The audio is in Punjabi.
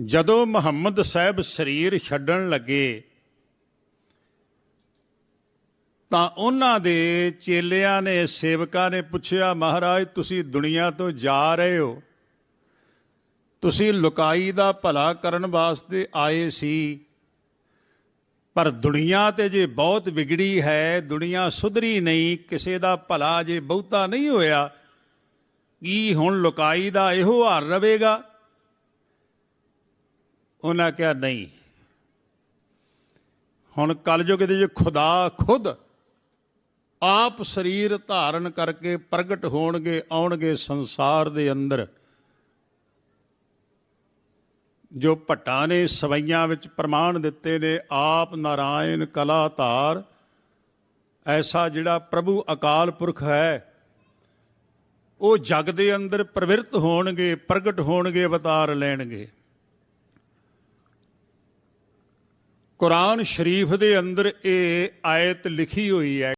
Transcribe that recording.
ਜਦੋਂ ਮੁਹੰਮਦ ਸਾਹਿਬ ਸਰੀਰ ਛੱਡਣ ਲੱਗੇ, ਤਾਂ ਉਹਨਾਂ ਦੇ ਚੇਲਿਆਂ ਨੇ, ਸੇਵਕਾਂ ਨੇ ਪੁੱਛਿਆ, ਮਹਾਰਾਜ, ਤੁਸੀਂ ਦੁਨੀਆ ਤੋਂ ਜਾ ਰਹੇ ਹੋ। ਤੁਸੀਂ ਲੁਕਾਈ ਦਾ ਭਲਾ ਕਰਨ ਵਾਸਤੇ ਆਏ ਸੀ। ਪਰ ਦੁਨੀਆ ਤੇ ਜੇ ਬਹੁਤ ਵਿਗੜੀ ਹੈ, ਦੁਨੀਆ ਸੁਧਰੀ ਨਹੀਂ, ਕਿਸੇ ਦਾ ਭਲਾ ਜੇ ਬਹੁਤਾ ਨਹੀਂ ਹੋਇਆ, ਕੀ ਹੁਣ ਲੁਕਾਈ ਦਾ ਇਹੋ ਹਾਰ ਰਵੇਗਾ ਉਹਨਾਂ ਕਿਹਾ, ਨਹੀਂ। ਹੁਣ ਕਲਯੁਗ ਦੇ ਜੇ ਖੁਦਾ ਖੁਦ ਆਪ ਸਰੀਰ ਧਾਰਨ ਕਰਕੇ ਪ੍ਰਗਟ ਹੋਣਗੇ, ਆਉਣਗੇ ਸੰਸਾਰ ਦੇ ਅੰਦਰ। ਜੋ ਭੱਟਾਂ ਨੇ ਸਵਈਆਂ ਵਿੱਚ ਪ੍ਰਮਾਣ ਦਿੱਤੇ ਨੇ, ਆਪ ਨਾਰਾਇਣ ਕਲਾ ਧਾਰ। ਐਸਾ ਜਿਹੜਾ ਪ੍ਰਭੂ ਅਕਾਲ ਪੁਰਖ ਹੈ, ਉਹ ਜਗ ਦੇ ਅੰਦਰ ਪ੍ਰਵਿਰਤ ਹੋਣਗੇ, ਪ੍ਰਗਟ ਹੋਣਗੇ, ਅਵਤਾਰ ਲੈਣਗੇ। ਕੁਰਾਨ ਸ਼ਰੀਫ ਦੇ ਅੰਦਰ ਇਹ ਆਇਤ ਲਿਖੀ ਹੋਈ ਹੈ